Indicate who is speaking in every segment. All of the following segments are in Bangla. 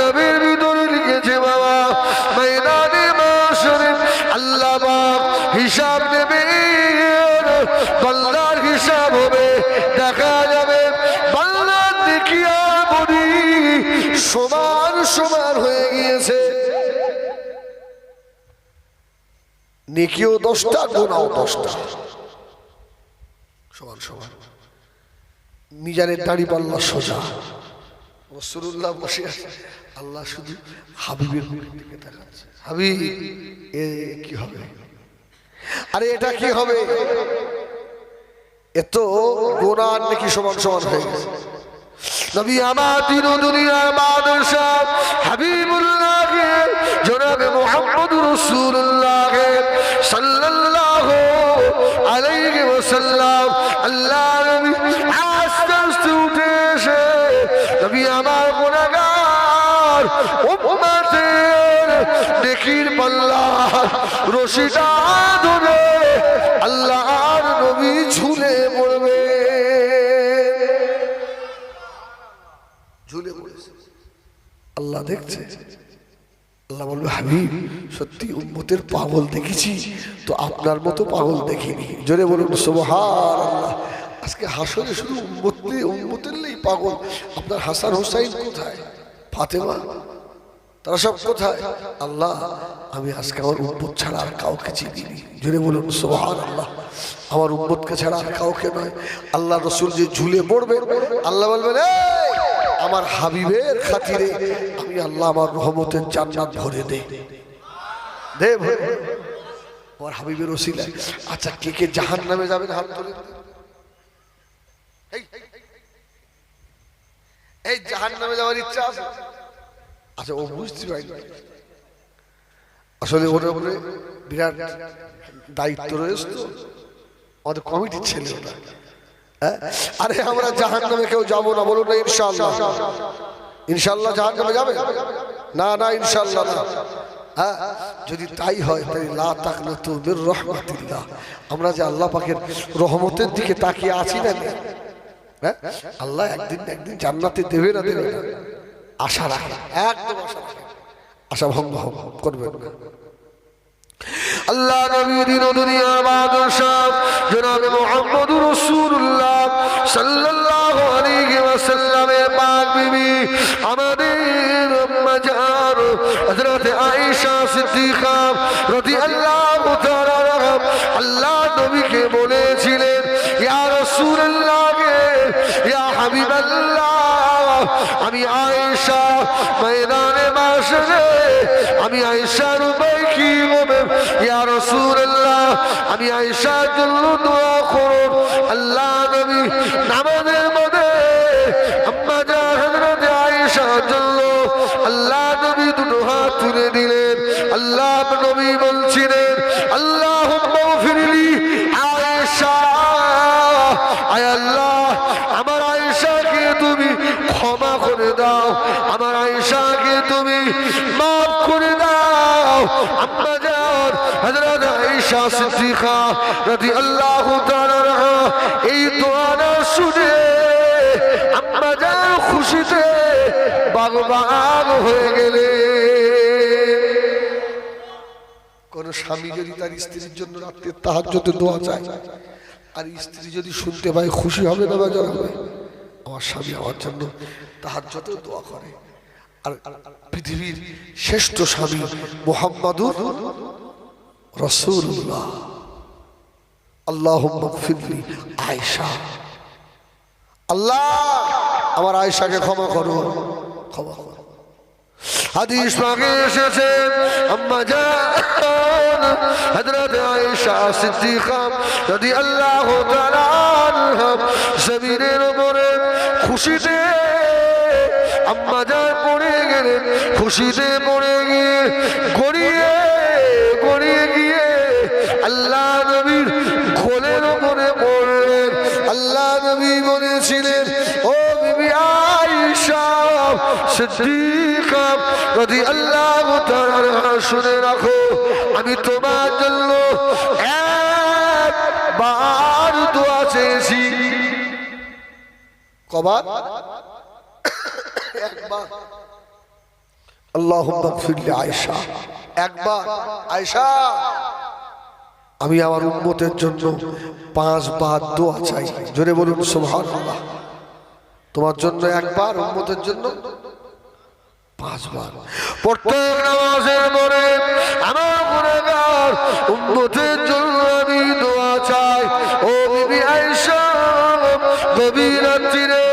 Speaker 1: কবির ভিতরে লিখেছে বাবা, ময়দানে মাসরে আল্লাহ পাক হিসাব নেবে। বান্দার হিসাব হবে, দেখা যাবে। বান্দার দেখিয়া বলি, সমান সমান হয়ে গিয়েছে। নেকিও দশটা গোনাও দশটা। সমান সমান। মিজানের দাড়ি পাল্লা সোজা। রসুল্লাহ বসে আছে। আল্লাহ শুধু হাবিবের মুখের দিকে তাকাচ্ছে হাবিব, এ কি হবে? আরে এটা কি হবে? এত গোনার নাকি সমান সমান হয়ে গেছে। নবী আমার দিন দুনিয়ার মোহাম্মদ সাল্লাল্লাহু আলাইহি ওয়াসাল্লাম। আল্লাহ নবী আস্তে আস্তে উঠে এসে নবী আমার উম্মতের নেকির পাল্লা রশিটা আল্লাহর নবী ঝুলে পড়বে। ঝুলে আল্লাহ দেখছে। আল্লাহ বলবে, হাবিব, সত্যি উম্মতের পাগল দেখেছি, তো আপনার মতো পাগল দেখিনি। জোরে বলুন সোবহার আল্লাহ আজকে হাসনে শুধু উম্মতে উম্মতের নেই পাগল। আপনার হাসান হোসাইন কোথায়? ফাতেমা তারা সব কোথায়? আল্লাহ আমি আজকে আমার উম্মত ছাড়া আর কাউকে চিনিনি জুড়ে বলুন সোহান আল্লাহ আমার উম্মতকে ছাড়া আর কাউকে নয়। আল্লাহ রসুল যে ঝুলে পড়বে আল্লাহ বলবেন "এই, আমার হাবিবের খাতিরে আমি আল্লাহ আমার রহমতের জান্নাত ভরে দে। দে। আমার হাবিবের ওসিলায়। আচ্ছা কে কে জাহান নামে যাবেন হাত তুলে এই, এই জাহান নামে যাওয়ার ইচ্ছা আছে? আচ্ছা ও বুঝতে পারিনি আসলে ওর উপরে বিরাট দায়িত্ব রয়েছে তো। আমাদের কমিটির ছেলে ওটা। হ্যাঁ? আরে আমরা জাহান নামে কেউ যাব না, বলুন না ইনশাল্লাহ ইনশাল্লাহ জাহান নামে যাবে? না না ইনশাল্লাহ না। হ্যাঁ? যদি তাই হয় তাই লা তাকনা তু মির রহমাতিল্লাহ। আমরা যে আল্লাহ পাকের রহমতের দিকে তাকিয়ে আছি না আল্লাহ একদিন একদিন জান্নাতে দেবে না দেবে না। আশা রাখে, একদম আশা রাখে। আশা ভঙ্গ করবেন না। আল্লাহ নবী, দিন ও দুনিয়ার বাদশাহ জনাবে মুহাম্মদ রাসূলুল্লাহ সাল্লাল্লাহু আলাইহি ওয়াসাল্লামের পাক বিবি, আমাদের আম্মা জান হযরত আয়েশা সিদ্দিকা রাদিয়াল্লাহু তাআলা আল্লাহ নবীকে বলেছিলেন আমি আয়েশা ময়দানে মাসরে আমি আয়েশার উপায় কি হবে ইয়া রাসূলুল্লাহ, আমি আয়েশার জন্য দোয়া করুন। আল্লাহ নবী নামাজের তাআলা আনহা, এই দোয়াটা শুনে আম্মা জান খুশিতে বাগবাগ হয়ে গেলে। স্বামী যদি তার স্ত্রীর জন্য রাত্রে তাহাজ্জুদে দোয়া আর স্ত্রী যদি শুনতে পায় খুশি হবে আমার স্বামী আমার জন্য তাহাজ্জুদে দোয়া করে। আর পৃথিবীর শ্রেষ্ঠ স্বামী মোহাম্মদুর রসুল্লাহ আল্লাহ আয়সা আল্লাহ, আমার আয়সাকে ক্ষমা করো। ক্ষমা করো। হাদিস পাকে এসেছে, আম্মা জান, হযরত আয়েশা সিদ্দিকা রাদিয়াল্লাহু তাআলা আনহা, জমিনের উপরে খুশিতে আম্মা জান পড়ে গেলেন, খুশিতে পড়ে গিয়ে গড়িয়ে গড়িয়ে গিয়ে আল্লাহ নবীর কোলের উপরে পড়লেন আল্লাহ নবী বলেছিলেন, ও বিবি আয়েশা, সিদ্দিকা রাদিয়াল্লাহু তাআলা শুনে রাখো, আমি তোমার জন্য একবার দোয়া চেয়েছি। কবার? একবার। আল্লাহ আয়সা একবার। আয়সা আমি আমার উন্মতের জন্য পাঁচ বার দোয়া চাই। জোরে বলুন আল্লাহ তোমার জন্য একবার উন্মতের জন্য পাঁচবার আমার জন্য আমি চাই। ও রাত্রিরে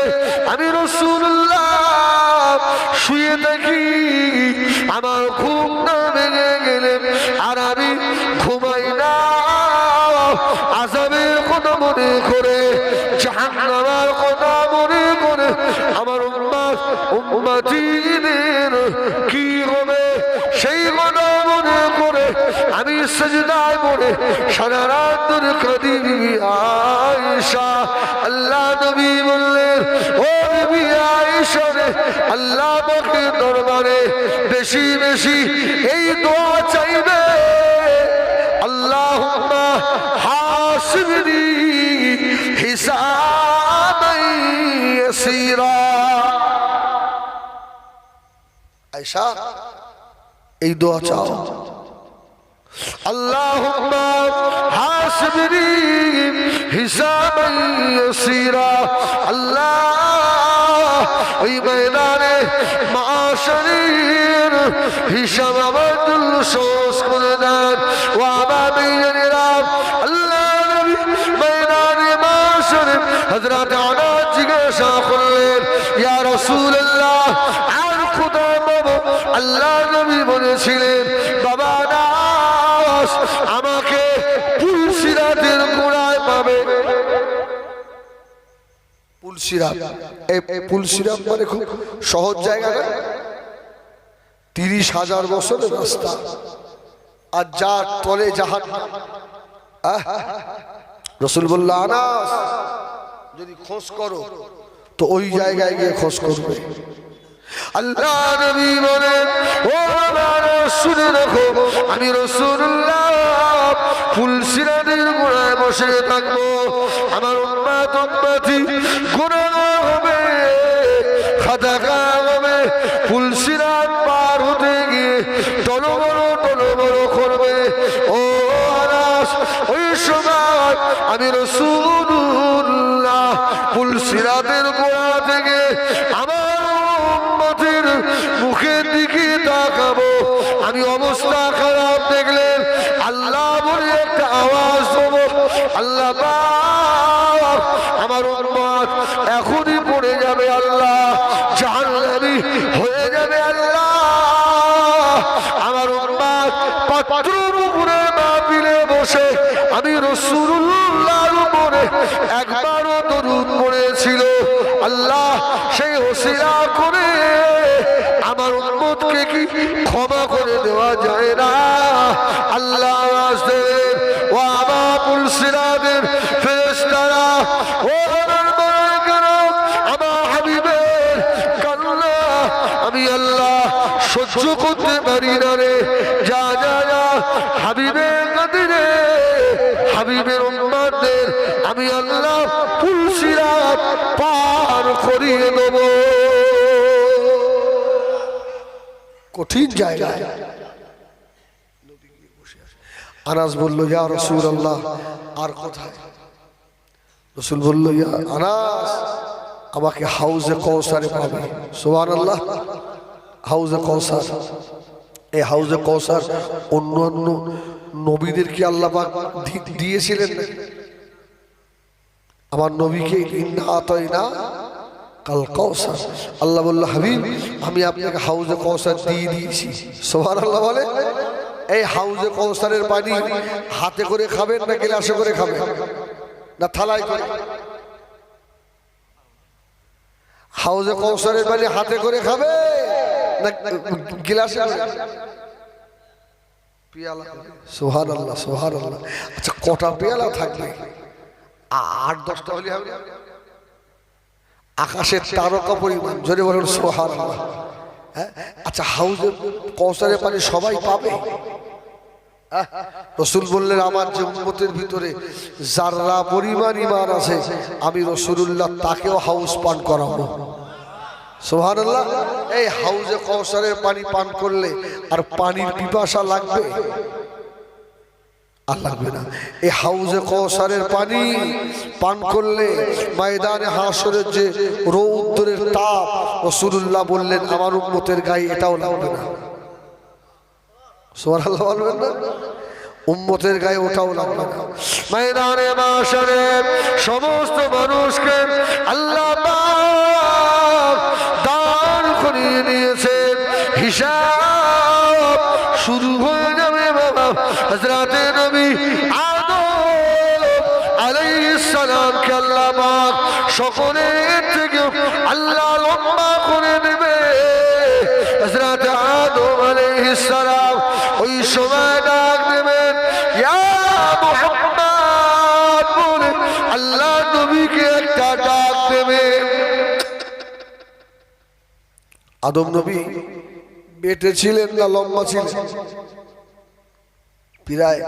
Speaker 1: রসুল্লাহ, শুয়ে থাকি, আমার ঘুম মনে করে কথা মনে করে, আমার উম্মাতিদের কি হবে? সেই কথা মনে করে, আমি সজদায় পড়ে সারা রাত ধরে আয়েশা। আল্লাহ নবী বললেন, ও বিবি আয়েশা রে, আল্লাহ দরবারে বেশি বেশি এই দোয়া চাইবে। আল্লাহুম্মা হাসিবনি হিসাবাই ইয়াসীরা আয়েশা, এই দোয়া চাও। আল্লাহুম্মা হাসিবনি হিসাবাই ইয়াসীরা আল্লাহ, ওই ময়দানে মাশারির হিসাব আমার জন্য হযরত আনাস জিজ্ঞাসা করলেন, ইয়া রাসূলুল্লাহ, আর খোদা আল্লাহ নবী বলেছিলেন, বাবা নাস আমাকে পুলসিরাতের গোড়ায় পাবে। পুলসিরাত এই পুলসিরাত মানে খুব সহজ জায়গা না? তিরিশ হাজার বছরের রাস্তা। আর যার তলে জাহান রসুল বলল, আনাস যদি খোঁজ করো তো ওই জায়গায় গিয়ে খোঁজ করবে। আল্লাহ নবী বলেন ও আমার শুনে রাখো আমি রসুল্লাহ ফুল সিরাদের গোড়ায় বসে থাকব। আমার উন্মাদ গোড়া হাবিবের উম্মাদের আমি আল্লাহ পুলসিরাত পার করিয়ে দেব। কঠিন জায়গায় আনাস বলল, ইয়া রসুল আল্লাহ আর কোথায়? রসুল বলল, ইয়া আনাস, আমাকে হাউজে কৌসারে পাবে। সোহান আল্লাহ হাউজে কৌসার এই হাউজে কৌসার অন্য অন্য নবীদেরকে আল্লাহ পাক দি- দিয়েছিলেন? আমার নবীকে না কাল আল্লাহ বলল, হাবিব, আমি আপনাকে হাউজে কৌসার দিয়ে দিয়েছি। সোহান আল্লাহ বলে? এই হাউজে কৌসারের পানি হাতে করে খাবেন না গ্লাসে করে খাবেন? না থালায় করে? হাউজে কৌসারের পানি হাতে করে খাবে না গিলাসে আচ্ছা কটা পেয়ালা থাকবে? আট, দশটা হলে আকাশের পরিমাণ বলুন আল্লাহ হ্যাঁ? আচ্ছা হাউজে পানি সবাই পাবে? রসুল বললেন, আমার যে উন্মতের ভিতরে যারা পরিমাণ ইমান আছে, আমি রসুল্লাহ তাকেও হাউস পান করাবো। এই হাউজে কৌসারের পানি পান করলে আর পানির পিপাসা লাগবে? আর এই হাউজে পানি পান করলে ময়দানে তাপ বললেন, আমার উম্মতের গায়ে এটাও লাগবে না। উম্মতের গায়ে ওটাও লাগবে না। ময়দানে সমস্ত মানুষকে আল্লাহ হিসাব শুরু হয়ে যাবে বাবা। হজরতে নবী আদম আলাইহিস সালামকে আল্লাহ পাক সকলের থেকে আল্লাহ লম্বা করে দেবে হজরত আদম আলাইহিস সালাম ওই সময় ডাক দেবেন আল্লাহ নবীকে একটা ডাক দেবেন। আদম নবী বেটে ছিলেন না, লম্বা ছিলেন? প্রায়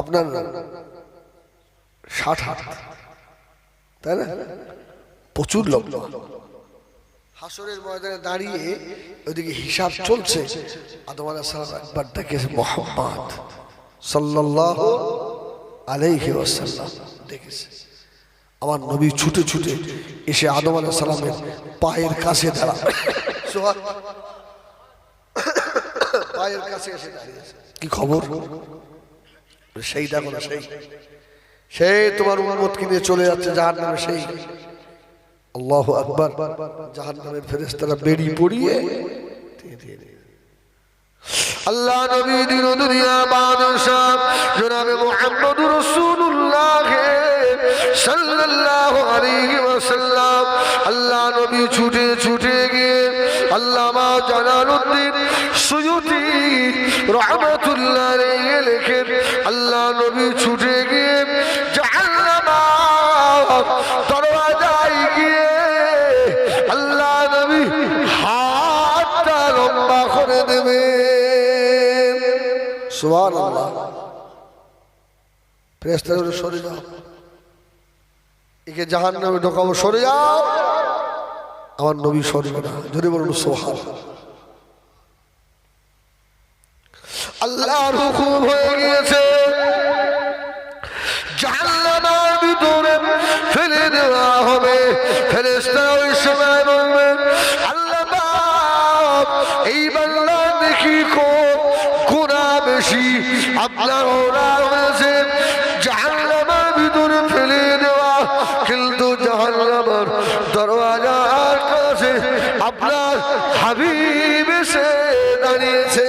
Speaker 1: আপনার ষাট হাত। তাই না? প্রচুর লম্বা। হাসরের ময়দানে দাঁড়িয়ে ওইদিকে হিসাব চলছে, আদম একবার ডেকেছে মোহাম্মদ সাল্লাহ আলাইহি ওয়াসাল্লাম ডেকেছে আমার নবী ছুটে ছুটে এসে আদম আলাহ সালামের পায়ের কাছে দাঁড়া পায়ের কাছে এসে দাঁড়িয়েছে। কি খবর? সেই দেখো না সেই। সেই তোমার উন্মত কিনে চলে যাচ্ছে জাহান নামে সেই। আল্লাহ আকবার জাহান নামের ফেরেস্তারা বেরিয়ে পড়িয়ে। আল্লাহ নবী দিন দুনিয়া বাদশাহ জনাবে মুহাম্মদ রাসূলুল্লাহ সাল্লাল্লাহু আলাইহি ওয়াসাল্লাম। আল্লাহ নবী ছুটে ছুটে গিয়ে আল্লামা জালালউদ্দিন সুয়ুতি রাহমাতুল্লাহ আলাইহি লেখেন, আল্লাহ নবী ছুটে গিয়ে সরে যাও। একে জাহান নামে ঢোকাবো, সরে যাও। আমার নবী সরবে ধরে বলুন সোহান আল্লাহর হুকুম হয়ে গিয়েছে। জাহান্নামের ভিতরে ফেলে দেওয়া হবে। ফেরেশতা ওই সময় বলবে আল্লাহ এই বাংলা দেখি কো গুণা বেশি। হয়েছে ভিতরে ফেলে কিন্তু জাহান্নামের আপনার হাবিব দাঁড়িয়েছে।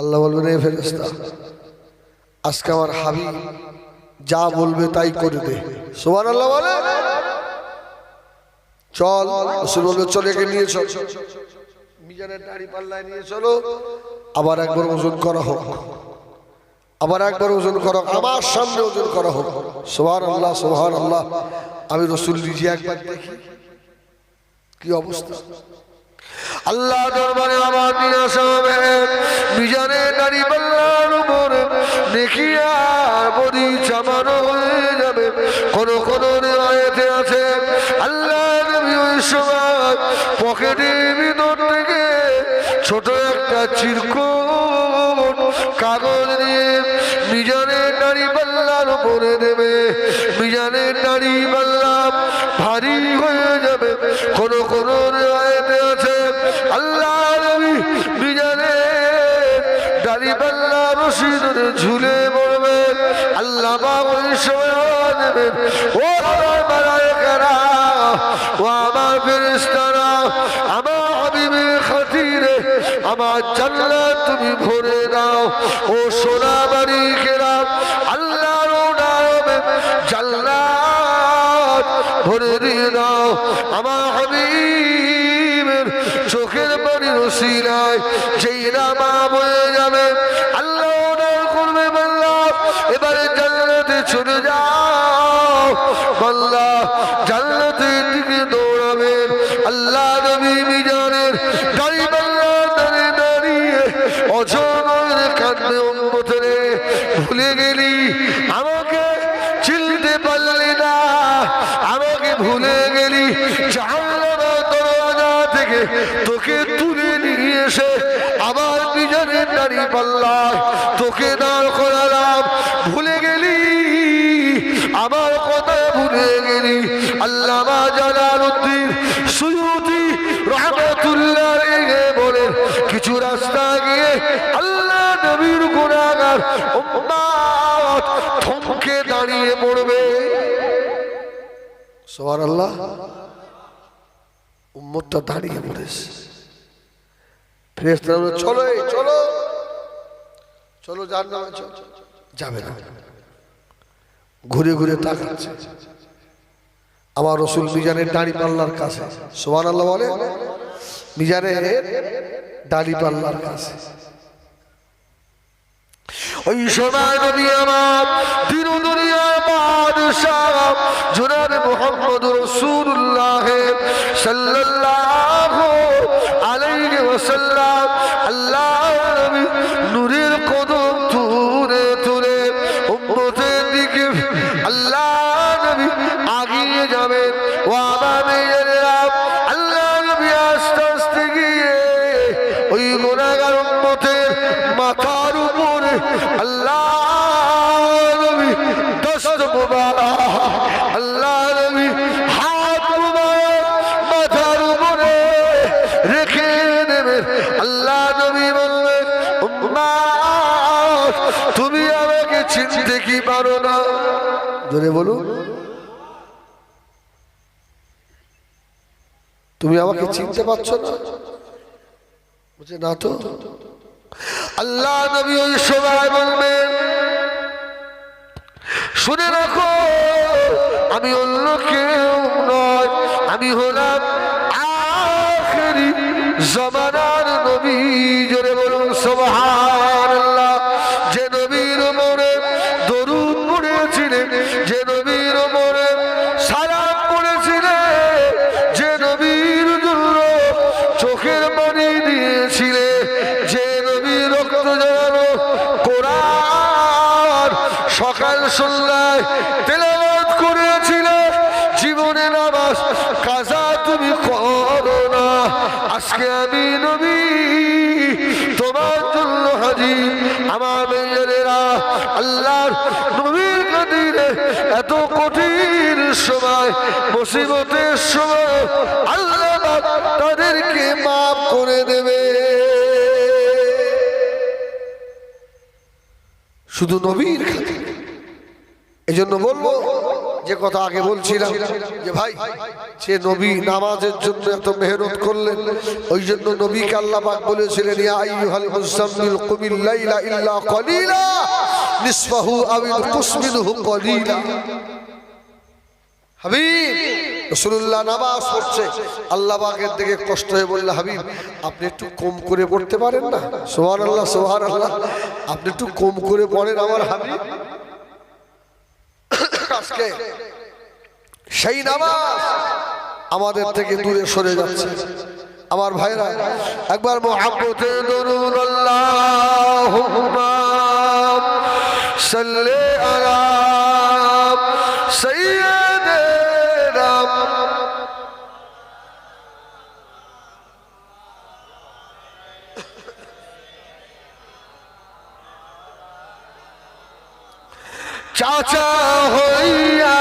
Speaker 1: আল্লাহ বলবেন, এ আজকে আমার হাবিব যা বলবে তাই করে দে। সোমান আল্লাহ বলে? চল, রসুল বলবে, চলে নিয়ে চল। মিজানের দাড়ি পাল্লায় নিয়ে চলো। আবার একবার ওজন করা হোক। আবার একবার ওজন করা আমার সামনে ওজন করা হোক। সোহান আল্লাহ সোহান আল্লাহ আমি রসুল নিজে একবার দেখি। কি অবস্থা? আল্লাহ দরবারে আমার নিয়ে আসা হবে মিজানে দাড়ি পাল্লার উপরে দেখি আর বডি চামানো হয়ে যাবে। আছে থেকে ছোট একটা চিরকুট কাগজ নিয়ে দাড়ি পাল্লা রশি ধরে ঝুলে পড়বে আল্লাহ ওই সময় দেবেন। ও আমার মালায়েকেরা, ও আমার ফেরেশতারা, আমার হাবিবের খাতিরে আমার জান্নাত তুমি ভরে দাও। ও সোনা বাড়ি কেরা, আল্লাহর নামে জান্নাত ভরে দিয়ে দাও। আমার হাবিবের চোখের বাড়ি রসিলায় চলে যাও। বল্লা জান্নাতের দিকে দৌড়াবেন আল্লাহ নবী আল্লাহ নবীর উম্মত থমকে দাঁড়িয়ে পড়বে। সুবহানাল্লাহ। উম্মতটা দাঁড়িয়ে পড়েছে। ফেরেশতারা চলো চলো। চলো, যার নামে যাবে না। ঘুরে ঘুরে তাকাচ্ছে। আমার রসুল মিজানের দাড়ি পাল্লার কাছে সোমান আল্লাহ বলে, মিজানের দাড়ি পাল্লার কাছে। ওই সময় নবী আমার দিন বাদশাহ জনাব মুহাম্মদ রাসূলুল্লাহ সাল্লাল্লাহু আলাইহি ওয়াসাল্লাম নবী নূরের আল্লাহ নবী বলবেন তুমি আমাকে চিনতে কি পারো না? জোরে বলুন। তুমি আমাকে চিনতে পারছ না? বলছে না তো? আল্লাহ নবী ওই সময় বলবেন, শুনে রাখো, আমি অন্য কেউ নয়, আমি হলাম আখেরি জমানার নবী জোরে বলুন সবহার যে নবীর মনে দরুদ পড়েছিলেন যে নবীর সময়, মুসিবতের সময় আল্লাহ তাদেরকে মাফ করে দেবে। শুধু নবীর এই জন্য বলব, যে কথা আগে বলছিলাম, যে ভাই, সে নবী নামাজের জন্য এত মেহনত করলেন ওই জন্য নবীকে আল্লাহ পাক বলেছিলেন নিসফাহু আও ইনকুস মিনহু কলিলা। নামাজ পড়ছে। দিকে কষ্ট হয়ে বললে আপনি একটু কম করে পড়তে পারেন না? আপনি একটু কম করে পড়েন আমার সেই নামাজ আমাদের থেকে দূরে সরে যাচ্ছে। আমার ভাইরা, একবার সাল্লি আলা চাচা হইয়া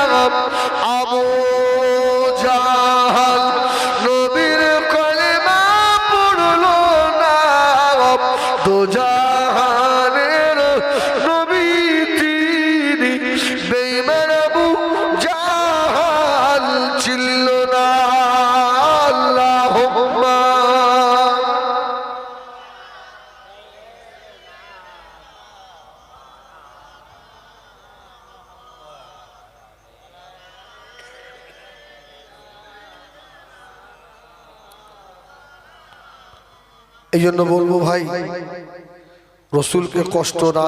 Speaker 1: এই জন্য বলব ভাই রসুলকে কষ্ট না